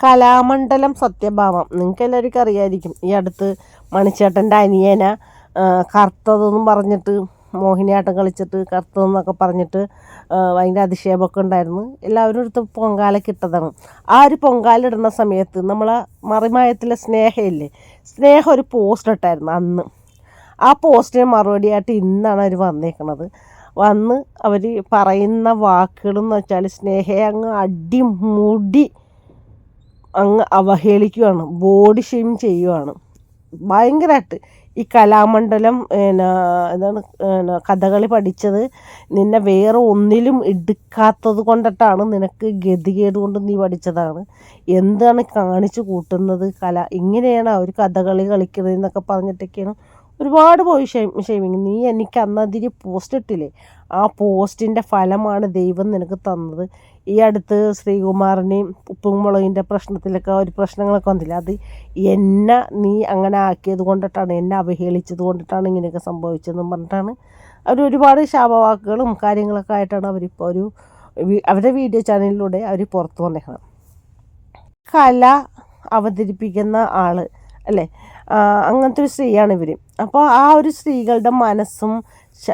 കലാമണ്ഡലം സത്യഭാമം. നിങ്ങൾക്ക് എല്ലാവർക്കും അറിയായിരിക്കും. ഈ അടുത്ത് മണിച്ചേട്ടന്റെ അനിയന കറുത്തതെന്നും പറഞ്ഞിട്ട് മോഹിനിയാട്ടം കളിച്ചിട്ട് കറുത്തതെന്നൊക്കെ പറഞ്ഞിട്ട് അതിന്റെ ഭയങ്കര അധിക്ഷേപമൊക്കെ ഉണ്ടായിരുന്നു. എല്ലാവരും എടുത്ത് പൊങ്കാലൊക്കെ ഇട്ടതാണ്. ആ ഒരു പൊങ്കാല ഇടുന്ന സമയത്ത് നമ്മളെ മറിമായത്തിലെ സ്നേഹമില്ലേ സ്നേഹം ഒരു പോസ്റ്റ് ഇട്ടായിരുന്നു അന്ന്. ആ പോസ്റ്റിന് മറുപടിയായിട്ട് ഇന്നാണ് അവർ വന്നേക്കണത്. വന്ന് അവർ പറയുന്ന വാക്കുകളെന്ന് വെച്ചാൽ സ്നേഹയെ അങ്ങ് അടിമുടി അങ്ങ് അവഹേളിക്കുകയാണ് ബോഡി ഷെയിം ചെയ്യുകയാണ് ഭയങ്കരമായിട്ട് ഈ കലാമണ്ഡലം എന്നാ എന്താണ് എന്നാ കഥകളി പഠിച്ചത് നിന്നെ വേറെ ഒന്നിലും എടുക്കാത്തത് കൊണ്ടിട്ടാണ് നിനക്ക് ഗതികേട് കൊണ്ട് നീ പഠിച്ചതാണ്. എന്താണ് കാണിച്ചു കൂട്ടുന്നത് കല? ഇങ്ങനെയാണ് അവർ കഥകളി കളിക്കുന്നത് എന്നൊക്കെ പറഞ്ഞിട്ടൊക്കെയാണ് ഒരുപാട് പോയി ഷെയിം ഷേമിങ് നീ എനിക്ക് അന്നതിരി പോസ്റ്റ് ഇട്ടില്ലേ? ആ പോസ്റ്റിന്റെ ഫലമാണ് ദൈവം നിനക്ക് തന്നത്. ഈ അടുത്ത് ശ്രീകുമാറിന്റെയും ഉപ്പും മുളകിന്റെ പ്രശ്നത്തിലൊക്കെ ഒരു പ്രശ്നങ്ങളൊക്കെ വന്നില്ല? അത് എന്നെ നീ അങ്ങനെ ആക്കിയത് കൊണ്ടിട്ടാണ് എന്നെ അവഹേളിച്ചത് കൊണ്ടിട്ടാണ് ഇങ്ങനെയൊക്കെ സംഭവിച്ചതെന്നും പറഞ്ഞിട്ടാണ് അവർ ഒരുപാട് ശാപവാക്കുകളും കാര്യങ്ങളൊക്കെ ആയിട്ടാണ് അവരിപ്പോൾ ഒരു അവരുടെ വീഡിയോ ചാനലിലൂടെ അവർ പുറത്തു വന്നേക്കണം കല അവതരിപ്പിക്കുന്ന ആൾ അല്ലേ? അങ്ങനത്തെ ഒരു സ്ത്രീയാണ് ഇവർ അപ്പോൾ ആ ഒരു സ്ത്രീകളുടെ മനസ്സും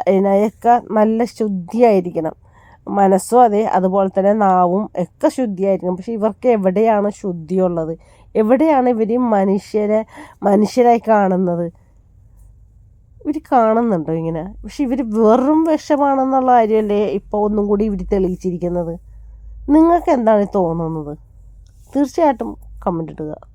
ഇതിനൊക്കെ നല്ല ശുദ്ധിയായിരിക്കണം. മനസ്സും അതെ അതുപോലെ തന്നെ നാവും ഒക്കെ ശുദ്ധിയായിരിക്കണം. പക്ഷെ ഇവർക്ക് എവിടെയാണ് ശുദ്ധിയുള്ളത്? എവിടെയാണ് ഇവർ മനുഷ്യരെ മനുഷ്യരായി കാണുന്നത്? ഇവർ കാണുന്നുണ്ടോ ഇങ്ങനെ? പക്ഷെ ഇവർ വെറും വിഷമാണെന്നുള്ള കാര്യമല്ലേ ഇപ്പോൾ ഒന്നും കൂടി ഇവർ തെളിയിച്ചിരിക്കുന്നത്? നിങ്ങൾക്ക് എന്താണ് തോന്നുന്നത്? തീർച്ചയായിട്ടും കമന്റ് ഇടുക.